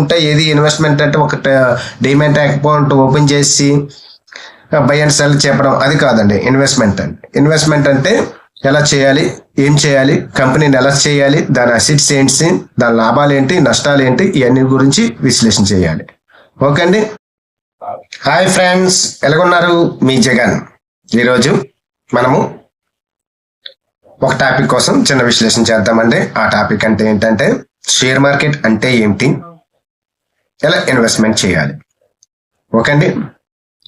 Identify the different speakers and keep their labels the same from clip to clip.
Speaker 1: ఉంటే ఏది ఇన్వెస్ట్మెంట్ అంటే ఒక డిమెంట్ అకౌంట్ ఓపెన్ చేసి బై అండ్ సెల్ చెప్పడం అది కాదండి ఇన్వెస్ట్మెంట్ అంటే ఇన్వెస్ట్మెంట్ అంటే ఎలా చేయాలి ఏం చేయాలి కంపెనీని ఎలా చేయాలి దాని అసిడ్స్ ఏంటి దాని లాభాలు ఏంటి నష్టాలు ఏంటి ఇవన్నీ గురించి విశ్లేషణ చేయాలి. ఓకే అండి? హాయ్ ఫ్రెండ్స్ ఎలాగున్నారు? మీ జగన్. ఈరోజు మనము ఒక టాపిక్ కోసం చిన్న విశ్లేషణ చేద్దామండి. ఆ టాపిక్ అంటే ఏంటంటే షేర్ మార్కెట్ అంటే ఏమిటి ఎలా ఇన్వెస్ట్మెంట్ చేయాలి? ఓకే అండి?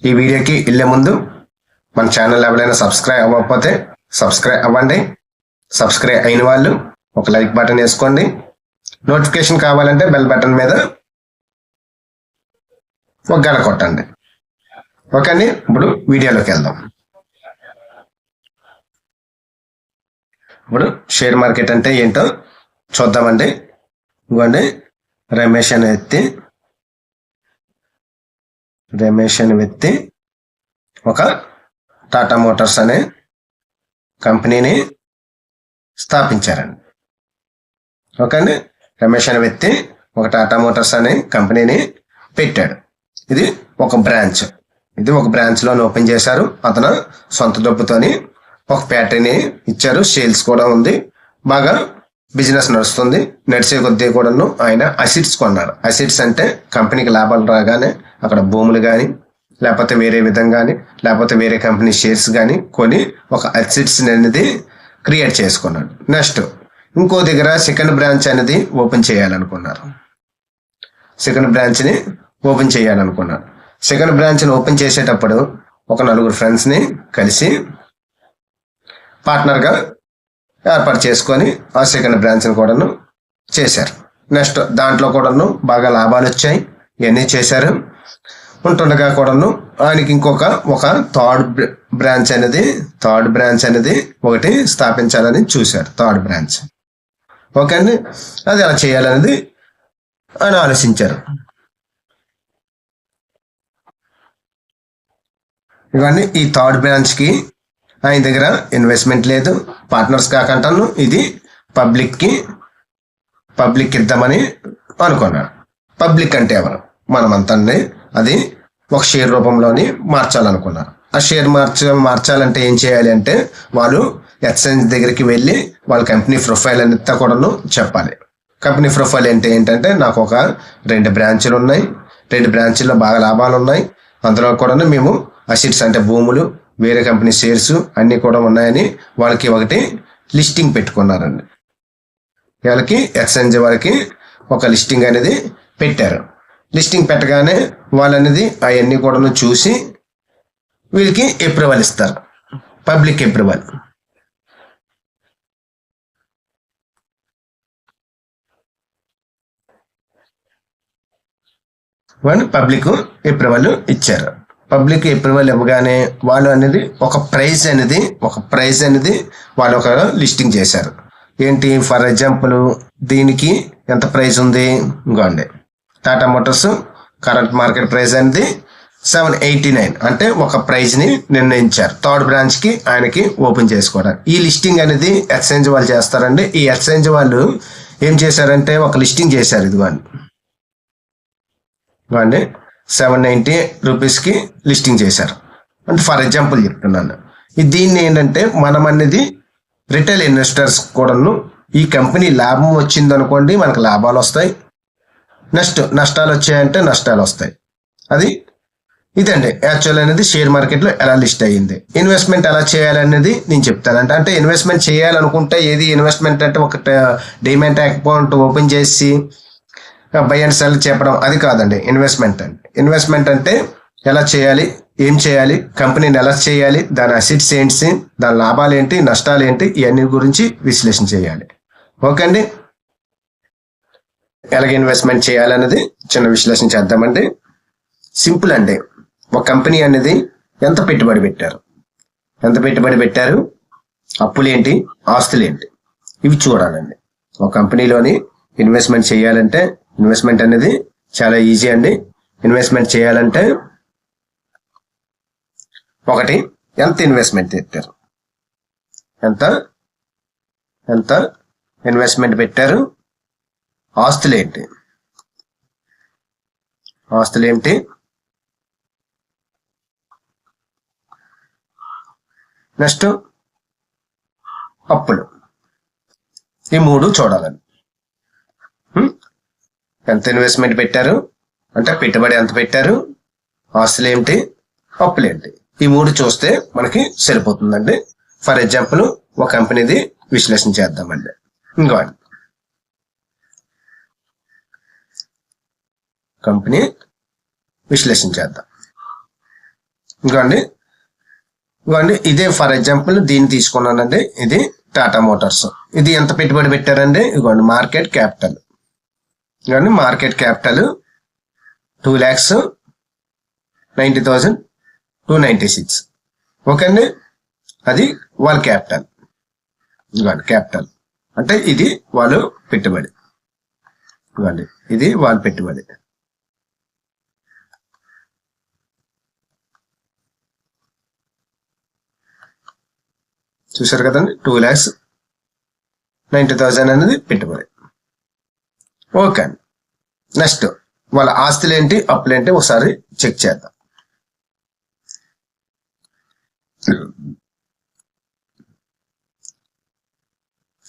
Speaker 1: ఈ వీడియోకి వెళ్ళే ముందు మన ఛానల్ ఎవరైనా సబ్స్క్రైబ్ అవ్వకపోతే సబ్స్క్రైబ్ అవ్వండి. సబ్స్క్రైబ్ అయిన వాళ్ళు ఒక లైక్ బటన్ వేసుకోండి. నోటిఫికేషన్ కావాలంటే బెల్ బటన్ మీద ఒక గల కొట్టండి. ఓకే అండి? ఇప్పుడు వీడియోలోకి వెళ్దాం. ఇప్పుడు షేర్ మార్కెట్ అంటే ఏంటో చూద్దామండి. ఇవ్వండి. రమేష్ అనే వ్యక్తి రమేష్ అనే వ్యక్తి ఒక టాటా మోటార్స్ అనే కంపెనీని స్థాపించారండి. ఓకే అండి? రమేష్ అనే వ్యక్తి ఒక టాటా మోటార్స్ అనే కంపెనీని పెట్టాడు. ఇది ఒక బ్రాంచ్. ఇది ఒక బ్రాంచ్లోని ఓపెన్ చేశారు. అతను సొంత డబ్బుతోని ఒక ఫ్యాక్టరీని ఇచ్చారు. సేల్స్ కూడా ఉంది. బాగా బిజినెస్ నడుస్తుంది. నడిచే కొద్దీ కూడాను ఆయన అసిడ్స్ కొన్నాడు అసిడ్స్ అంటే కంపెనీకి లాభాలు రాగానే అక్కడ భూములు కానీ లేకపోతే వేరే విధంగా కానీ లేకపోతే వేరే కంపెనీ షేర్స్ కానీ కొని ఒక అసెట్స్ అనేది క్రియేట్ చేసుకున్నాడు. నెక్స్ట్ ఇంకో దగ్గర సెకండ్ బ్రాంచ్ అనేది ఓపెన్ చేయాలనుకున్నారు. సెకండ్ బ్రాంచ్ని ఓపెన్ చేయాలనుకున్నాడు సెకండ్ బ్రాంచ్ని ఓపెన్ చేసేటప్పుడు ఒక నలుగురు ఫ్రెండ్స్ని కలిసి పార్ట్నర్గా ఏర్పాటు చేసుకొని ఆ సెకండ్ బ్రాంచ్ని కూడాను చేశారు. నెక్స్ట్ దాంట్లో కూడాను బాగా లాభాలు వచ్చాయి ఇవన్నీ చేశారు. ఉంటుండగా కూడాను ఆయనకి ఇంకొక ఒక థర్డ్ బ్రాంచ్ అనేది థర్డ్ బ్రాంచ్ అనేది ఒకటి స్థాపించాలని చూశారు థర్డ్ బ్రాంచ్. ఓకే అండి? అది ఎలా చేయాలనేది ఆయన ఆలోచించారు. ఇవన్నీ ఈ థర్డ్ బ్రాంచ్కి ఆయన దగ్గర ఇన్వెస్ట్మెంట్ లేదు పార్ట్నర్స్ కాకంటాను ఇది పబ్లిక్కి పబ్లిక్ ఇద్దామని అనుకున్నాడు పబ్లిక్ అంటే ఎవరు? మనమంతా అది ఒక షేర్ రూపంలోని మార్చాలనుకున్నారు ఆ షేర్ మార్చ మార్చాలంటే ఏం చేయాలి అంటే వాళ్ళు ఎక్స్చేంజ్ దగ్గరికి వెళ్ళి వాళ్ళ కంపెనీ ప్రొఫైల్ అంతా కూడాను చెప్పాలి. కంపెనీ ప్రొఫైల్ అంటే ఏంటంటే నాకు ఒక రెండు బ్రాంచ్లు ఉన్నాయి. రెండు బ్రాంచ్ల్లో బాగా లాభాలు ఉన్నాయి. అందులో కూడా మేము అసిట్స్ అంటే భూములు వేరే కంపెనీ షేర్స్ అన్నీ కూడా ఉన్నాయని వాళ్ళకి ఒకటి లిస్టింగ్ పెట్టుకున్నారండి. వాళ్ళకి ఎక్స్చేంజ్ వాళ్ళకి ఒక లిస్టింగ్ అనేది పెట్టారు. లిస్టింగ్ పెట్టగానే వాళ్ళు అనేది అవన్నీ కూడా చూసి వీళ్ళకి అప్రూవల్ ఇస్తారు. పబ్లిక్ అప్రూవల్ వాళ్ళు పబ్లిక్ అప్రూవల్ ఇచ్చారు. పబ్లిక్ అప్రూవల్ ఇవ్వగానే వాళ్ళు అనేది ఒక ప్రైజ్ అనేది ఒక ప్రైజ్ అనేది వాళ్ళు ఒక లిస్టింగ్ చేశారు. ఏంటి? ఫర్ ఎగ్జాంపుల్ దీనికి ఎంత ప్రైజ్ ఉంది? ఇంకోండి Tata Motors current market price అనేది సెవెన్ ఎయిటీ నైన్ అంటే ఒక ప్రైజ్ని నిర్ణయించారు. థర్డ్ బ్రాంచ్కి ఆయనకి ఓపెన్ చేసుకోవడం ఈ లిస్టింగ్ అనేది ఎక్స్చేంజ్ వాళ్ళు చేస్తారండి. ఈ ఎక్స్చేంజ్ వాళ్ళు ఏం చేశారంటే ఒక లిస్టింగ్ చేశారు ఇదిగోండి. ఇదిగోండి. సెవెన్ నైంటీ రూపీస్కి లిస్టింగ్ చేశారు. అంటే ఫర్ ఎగ్జాంపుల్ చెప్తున్నాను. ఇది దీన్ని ఏంటంటే మనం అనేది రిటైల్ ఇన్వెస్టర్స్ కూడాను ఈ కంపెనీ లాభం వచ్చింది అనుకోండి మనకు లాభాలు వస్తాయి. నెక్స్ట్ నష్టాలు వచ్చాయంటే నష్టాలు వస్తాయి. అది ఇదండి. యాక్చువల్ అనేది షేర్ మార్కెట్లో ఎలా లిస్ట్ అయ్యింది. ఇన్వెస్ట్మెంట్ ఎలా చేయాలనేది నేను చెప్తానంటే అంటే ఇన్వెస్ట్మెంట్ చేయాలనుకుంటే ఏది ఇన్వెస్ట్మెంట్ అంటే ఒక డిమెంట్ అకౌంట్ ఓపెన్ చేసి బై అండ్ సెల్ చెప్పడం అది కాదండి. ఇన్వెస్ట్మెంట్ అండి. ఇన్వెస్ట్మెంట్ అంటే ఎలా చేయాలి ఏం చేయాలి కంపెనీని ఎలా చేయాలి దాని అసిడ్స్ ఏంటి దాని లాభాలు ఏంటి నష్టాలు ఏంటి ఇవన్నీ గురించి విశ్లేషణ చేయాలి. ఓకే అండి? ఎలాగ ఇన్వెస్ట్మెంట్ చేయాలన్నది చిన్న విశ్లేషణ చేద్దామండి. సింపుల్ అండి. ఒక కంపెనీ అనేది ఎంత పెట్టుబడి పెట్టారు? ఎంత పెట్టుబడి పెట్టారు? అప్పులేంటి? ఆస్తులేంటి? ఇవి చూడాలండి. ఒక కంపెనీలోని ఇన్వెస్ట్మెంట్ చేయాలంటే ఇన్వెస్ట్మెంట్ అనేది చాలా ఈజీ అండి. ఇన్వెస్ట్మెంట్ చేయాలంటే ఒకటి ఎంత ఇన్వెస్ట్మెంట్ పెట్టారు? ఎంత? ఎంత ఇన్వెస్ట్మెంట్ పెట్టారు? ఆస్తులు ఏంటి? ఆస్తులు నెక్స్ట్ అప్పులు. ఈ మూడు చూడాలండి. ఎంత ఇన్వెస్ట్మెంట్ పెట్టారు? అంటే పెట్టుబడి ఎంత పెట్టారు? ఆస్తులు ఏంటి? అప్పులు ఏంటి? ఈ మూడు చూస్తే మనకి సరిపోతుందండి. ఫర్ ఎగ్జాంపుల్ ఒక కంపెనీది విశ్లేషణ చేద్దామండి. ఇంకోటి. కంపెనీ విశ్లేషణ చేద్దాం ఇంకోండి. ఇంకోండి ఇదే ఫర్ ఎగ్జాంపుల్ దీన్ని తీసుకున్నానండి. ఇది టాటా మోటార్స్. ఇది ఎంత పెట్టుబడి పెట్టారండి? ఇదిగోండి మార్కెట్ క్యాపిటల్. ఇదిగోండి market capital two lakhs ninety thousand two ninety six. Okay అండి అది వాళ్ళ క్యాపిటల్. ఇదిగోండి క్యాపిటల్. అంటే ఇది వాళ్ళు పెట్టుబడి. ఇదిగోండి ఇది వాళ్ళ పెట్టుబడి. చూసారు కదండి? టూ ల్యాక్స్ నైంటీ థౌజండ్ అనేది పెట్టుబడి. ఓకే అండి. నెక్స్ట్ వాళ్ళ ఆస్తులు ఏంటి? అప్పులు ఏంటి? ఒకసారి చెక్ చేద్దాం.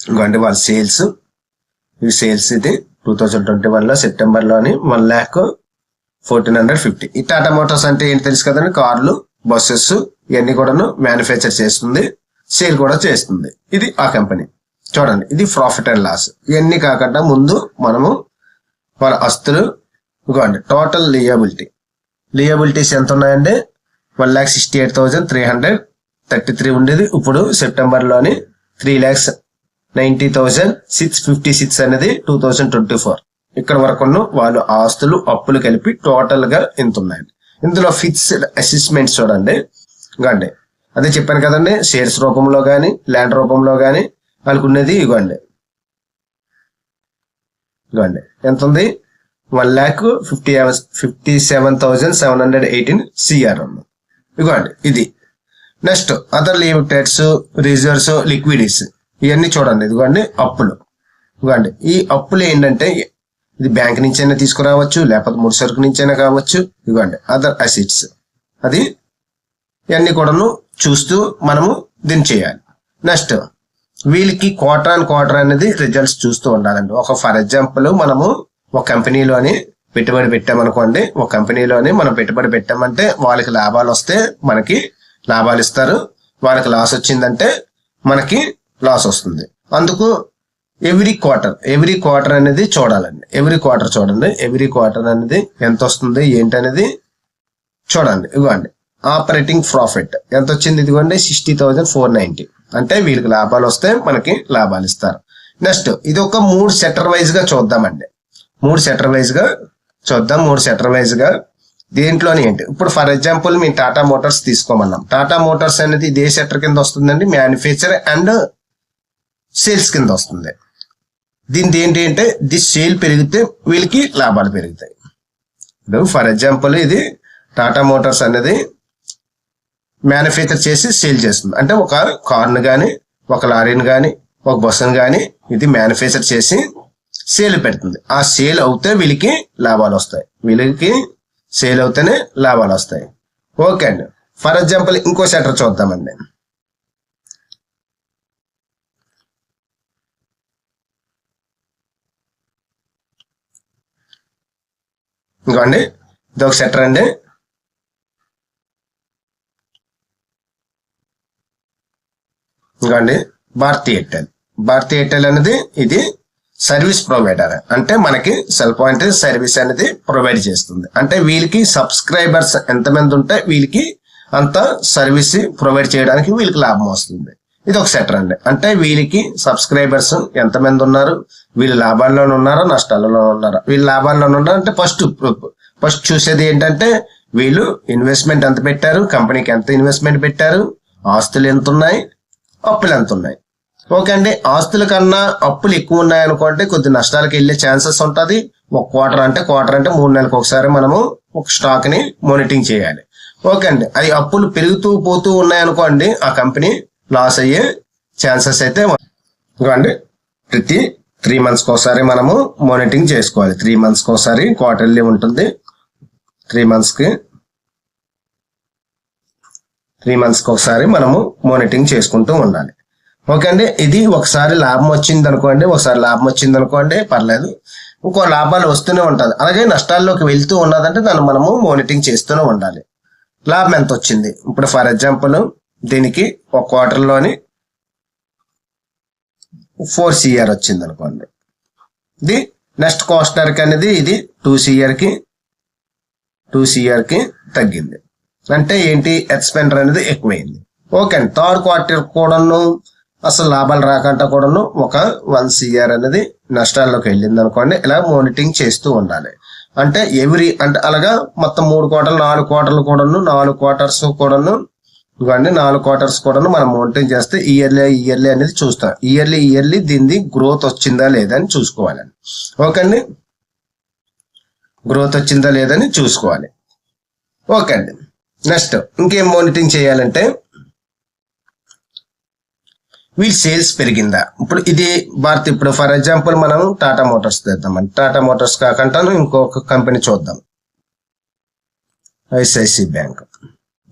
Speaker 1: ఇంకోండి వాళ్ళ సేల్స్ ఈ సేల్స్ ఇది టూ థౌజండ్ ట్వంటీ వన్లో సెప్టెంబర్లోని one lakh fourteen hundred fifty ఈ టాటా మోటార్స్ అంటే ఏంటి తెలుసు కదండి? కార్లు బస్సెస్ ఇవన్నీ కూడాను మ్యానుఫ్యాక్చర్ చేస్తుంది. సేల్ కూడా చేస్తుంది. ఇది ఆ కంపెనీ. చూడండి ఇది ప్రాఫిట్ అండ్ లాస్ ఇవన్నీ కాకుండా ముందు మనము మన ఆస్తులు ఇవ్వండి. టోటల్ లియబిలిటీ లియబిలిటీస్ ఎంత ఉన్నాయండి one lakh sixty eight thousand three hundred thirty three ఉండేది. ఇప్పుడు సెప్టెంబర్లోని three lakhs ninety thousand six fifty six అనేది టూ థౌసండ్ ట్వంటీ ఫోర్. ఇక్కడ వరకును వాళ్ళు ఆస్తులు అప్పులు కలిపి టోటల్గా ఇంత ఉన్నాయండి ఇందులో ఫిక్స్డ్ అసెస్మెంట్స్ చూడండి. ఇంకండి అదే చెప్పాను కదండి షేర్స్ రూపంలో కానీ ల్యాండ్ రూపంలో కానీ వాళ్ళకు ఉన్నది ఇవ్వండి. ఇవ్వండి. ఎంత ఉంది one lakh fifty fifty seven thousand seven hundred eighteen CR ఉంది. ఇవ్వండి ఇది. Next other limiteds reserves liquids ఇవన్నీ చూడండి. ఇదిగోండి అప్పులు. ఇదిగోండి ఈ అప్పులు ఏంటంటే ఇది బ్యాంక్ నుంచైనా తీసుకురావచ్చు లేకపోతే ముడి సరుకు నుంచైనా కావచ్చు. ఇదిగోండి అదర్ అసెట్స్. అది ఇవన్నీ కూడాను చూస్తూ మనము దీన్ని చేయాలి. నెక్స్ట్ వీళ్ళకి క్వార్టర్ అండ్ క్వార్టర్ అనేది రిజల్ట్స్ చూస్తూ ఉండాలండి. ఒక ఫర్ ఎగ్జాంపుల్ మనము ఒక కంపెనీలోని పెట్టుబడి పెట్టామనుకోండి ఒక కంపెనీలోని మనం పెట్టుబడి పెట్టామంటే వాళ్ళకి లాభాలు వస్తే మనకి లాభాలు ఇస్తారు. వాళ్ళకి లాస్ వచ్చిందంటే మనకి లాస్ వస్తుంది. అందుకు ఎవ్రీ క్వార్టర్ ఎవ్రీ క్వార్టర్ అనేది చూడాలండి. ఎవ్రీ క్వార్టర్ చూడండి. ఎవ్రీ క్వార్టర్ అనేది ఎంత వస్తుంది? ఏంటి అనేది చూడండి. ఇవ్వండి. Operating profit. ఎంత వచ్చింది ఇదిగోండి? సిక్స్టీ థౌజండ్ ఫోర్ నైన్టీ అంటే వీళ్ళకి లాభాలు వస్తే మనకి లాభాలు ఇస్తారు. నెక్స్ట్ ఇది ఒక మూడు సెటర్ వైజ్గా చూద్దామండి. మూడు సెటర్ వైజ్గా చూద్దాం. మూడు సెటర్ వైజ్గా దేంట్లోని ఏంటి? ఇప్పుడు ఫర్ ఎగ్జాంపుల్ మేము టాటా మోటార్స్ తీసుకోమన్నాం. టాటా మోటార్స్ అనేది ఇదే సెటర్ కింద వస్తుందండి మ్యానుఫ్యాక్చర్ అండ్ సేల్స్ కింద వస్తుంది. దీని ఏంటి అంటే ది సేల్ పెరిగితే వీళ్ళకి లాభాలు పెరుగుతాయి. ఇప్పుడు ఫర్ ఎగ్జాంపుల్ ఇది టాటా మోటార్స్ అనేది మ్యానుఫ్యాక్చర్ చేసి సేల్ చేస్తుంది. అంటే ఒక కార్ను కానీ ఒక లారీని కానీ ఒక బస్సును కానీ ఇది మ్యానుఫ్యాక్చర్ చేసి సేల్ పెడుతుంది. ఆ సేల్ అవుతే వీళ్ళకి లాభాలు వస్తాయి. వీళ్ళకి సేల్ అవుతేనే లాభాలు వస్తాయి. ఓకే అండి. ఫర్ ఎగ్జాంపుల్ ఇంకో సెటర్ చూద్దామండి. ఇంకోండి. ఇది ఒక సెటర్ అండి. ఇంకోండి భారతీ ఎయిర్టెల్. భారతీ ఎయిర్టెల్ అనేది ఇది సర్వీస్ ప్రొవైడర్. అంటే మనకి సెల్ పాయింట్ సర్వీస్ అనేది ప్రొవైడ్ చేస్తుంది. అంటే వీళ్ళకి సబ్స్క్రైబర్స్ ఎంతమంది ఉంటే వీళ్ళకి అంత సర్వీస్ ప్రొవైడ్ చేయడానికి వీళ్ళకి లాభం వస్తుంది. ఇది ఒక సెటర్ అండి. అంటే వీళ్ళకి సబ్స్క్రైబర్స్ ఎంతమంది ఉన్నారు? వీళ్ళు లాభాల్లోనే ఉన్నారా? నష్టాలలో ఉన్నారా? వీళ్ళు లాభాల్లో ఉన్నారా? అంటే ఫస్ట్ ఫస్ట్ చూసేది ఏంటంటే వీళ్ళు ఇన్వెస్ట్మెంట్ ఎంత పెట్టారు? కంపెనీకి ఎంత ఇన్వెస్ట్మెంట్ పెట్టారు? ఆస్తులు ఎంత ఉన్నాయి అప్పులు ఎంత ఉన్నాయి? ఓకే అండి ఆస్తుల కన్నా అప్పులు ఎక్కువ ఉన్నాయనుకోండి కొద్ది నష్టాలకు వెళ్ళే ఛాన్సెస్ ఉంటుంది. ఒక క్వార్టర్ అంటే క్వార్టర్ అంటే మూడు నెలలకు ఒకసారి మనము ఒక స్టాక్ని మానిటరింగ్ చేయాలి. ఓకే అండి అది అప్పులు పెరుగుతూ పోతూ ఉన్నాయి అనుకోండి ఆ కంపెనీ లాస్ అయ్యే ఛాన్సెస్ అయితే ఇవ్వండి ప్రతి త్రీ మంత్స్కి ఒకసారి మనము మానిటరింగ్ చేసుకోవాలి. త్రీ మంత్స్కి ఒకసారి క్వార్టర్లీ ఉంటుంది. త్రీ మంత్స్కి త్రీ మంత్స్కి ఒకసారి మనము మానిటరింగ్ చేసుకుంటూ ఉండాలి. ఓకే అండి? ఇది ఒకసారి లాభం వచ్చింది అనుకోండి ఒకసారి లాభం వచ్చింది అనుకోండి పర్లేదు. ఇంకో లాభాలు వస్తూనే ఉంటుంది. అలాగే నష్టాల్లోకి వెళ్తూ ఉన్నదంటే దాన్ని మనము మానిటరింగ్ చేస్తూనే ఉండాలి. లాభం ఎంత వచ్చింది? ఇప్పుడు ఫర్ ఎగ్జాంపుల్ దీనికి ఒక క్వార్టర్లోని ఫోర్ సిఆర్ వచ్చింది అనుకోండి. ఇది నెక్స్ట్ క్వార్టర్కి అనేది ఇది టూ సిఆర్కి టూ సిఆర్కి తగ్గింది. అంటే ఏంటి? ఎక్స్పెండర్ అనేది ఎక్కువైంది. ఓకే అండి. థర్డ్ క్వార్టర్ కూడాను అసలు లాభాలు రాకుండా కూడాను ఒక వన్ సిఆర్ అనేది నష్టాల్లోకి వెళ్ళింది అనుకోండి. ఇలా మానిటరింగ్ చేస్తూ ఉండాలి. అంటే ఎవ్రీ అంటే అలాగా మొత్తం మూడు కోటలు నాలుగు కోటలు కూడాను నాలుగు క్వార్టర్స్ కూడాను ఇవన్నీ నాలుగు క్వార్టర్స్ కూడాను మనం మానిటరింగ్ చేస్తే ఇయర్లీ ఇయర్లీ అనేది చూస్తాం. ఇయర్లీ ఇయర్లీ దీన్ని గ్రోత్ వచ్చిందా లేదా అని చూసుకోవాలండి ఓకే అండి? గ్రోత్ వచ్చిందా లేదని చూసుకోవాలి. ఓకే అండి. నెక్స్ట్ ఇంకేం మానిటరింగ్ చేయాలంటే వీళ్ళ సేల్స్ పెరిగిందా? ఇప్పుడు ఇది భారత్ ఇప్పుడు ఫర్ ఎగ్జాంపుల్ మనం టాటా మోటార్స్ తెద్దామండి. టాటా మోటార్స్ కాకుండా ఇంకొక కంపెనీ చూద్దాం. ఐసిఐసి బ్యాంక్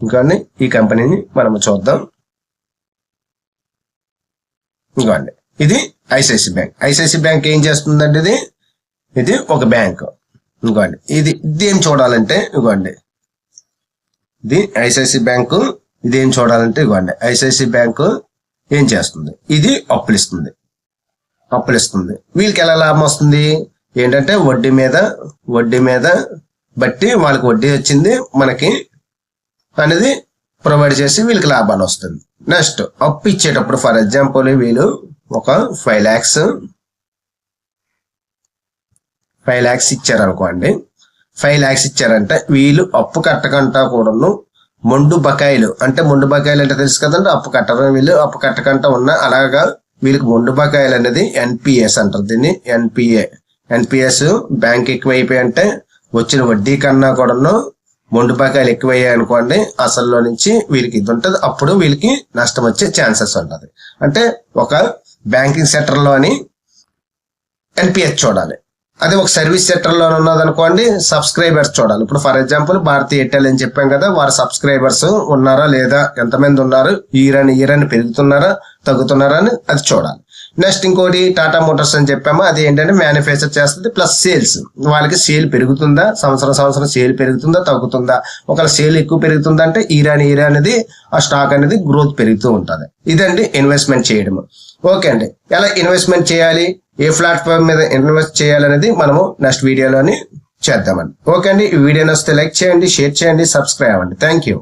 Speaker 1: ఇంకోండి ఈ కంపెనీని మనం చూద్దాం. ఇంకోండి ఇది ఐసిఐసి బ్యాంక్ ఐసిఐసి బ్యాంక్ ఏం చేస్తుందండి ఇది? ఇది ఒక బ్యాంక్ ఇంకోండి ఇది ఇది ఏం చూడాలంటే ఇదిగోండి ఇది ఐసిఐసి బ్యాంకు ఇది ఏం చూడాలంటే ఇవ్వండి. ఐసిఐసి బ్యాంకు ఏం చేస్తుంది? ఇది అప్పులు ఇస్తుంది అప్పులు ఇస్తుంది వీళ్ళకి ఎలా లాభం వస్తుంది? ఏంటంటే వడ్డీ మీద వడ్డీ మీద బట్టి వాళ్ళకి వడ్డీ వచ్చింది మనకి అనేది ప్రొవైడ్ చేసి వీళ్ళకి లాభాలు వస్తుంది. నెక్స్ట్ అప్పు ఇచ్చేటప్పుడు ఫర్ ఎగ్జాంపుల్ వీళ్ళు ఒక ఫైవ్ ల్యాక్స్ ఫైవ్ ల్యాక్స్ ఇచ్చారనుకోండి. ఫైవ్ ల్యాక్స్ ఇచ్చారంటే వీళ్ళు అప్పు కట్టకుండా కూడాను మొండు బకాయిలు. అంటే మొండు బకాయిలు అంటే తెలుసు కదండి అప్పు కట్టడం వీళ్ళు అప్పు కట్టకుండా ఉన్న అలాగా వీళ్ళకి మొండు బకాయిలు అనేది ఎన్పిఎస్ అంటారు. దీన్ని ఎన్పిఏ ఎన్పిఎస్ బ్యాంక్ ఎక్కువైపోయి అంటే వచ్చిన వడ్డీ కన్నా కూడాను మొండు బకాయిలు ఎక్కువయ్యాయి అనుకోండి అసల్లో నుంచి వీళ్ళకి ఇది ఉంటుంది. అప్పుడు వీళ్ళకి నష్టం వచ్చే ఛాన్సెస్ ఉంటుంది. అంటే ఒక బ్యాంకింగ్ సెక్టర్లోని ఎన్పిఎస్ చూడాలి. అదే ఒక సర్వీస్ సెక్టర్లో ఉన్నదనుకోండి సబ్స్క్రైబర్స్ చూడాలి. ఇప్పుడు ఫర్ ఎగ్జాంపుల్ భారతీయ ఎయిర్టెల్ అని చెప్పాం కదా వారి సబ్స్క్రైబర్స్ ఉన్నారా లేదా ఎంతమంది ఉన్నారు ఈరని ఈరని ఇయర్ అని పెరుగుతున్నారా తగ్గుతున్నారా అని అది చూడాలి. నెక్స్ట్ ఇంకోటి టాటా మోటార్స్ అని చెప్పాము. అది ఏంటంటే మ్యానుఫ్యాక్చర్ చేస్తుంది ప్లస్ సేల్స్ వాళ్ళకి సేల్ పెరుగుతుందా సంవత్సరం సంవత్సరం సేల్ పెరుగుతుందా తగ్గుతుందా? ఒకవేళ సేల్ ఎక్కువ పెరుగుతుందా అంటే ఈరాన్ ఈరా అనేది ఆ స్టాక్ అనేది గ్రోత్ పెరుగుతూ ఉంటుంది. ఇదండి ఇన్వెస్ట్మెంట్ చేయడం ఓకే అండి. ఎలా ఇన్వెస్ట్మెంట్ చేయాలి? ఏ ప్లాట్ఫామ్ మీద ఇన్వెస్ట్ చేయాలనేది మనము నెక్స్ట్ వీడియోలోని చేద్దామండి. ఓకే అండి. ఈ వీడియో నచ్చితే లైక్ చేయండి షేర్ చేయండి సబ్స్క్రైబ్ అండి థ్యాంక్ యూ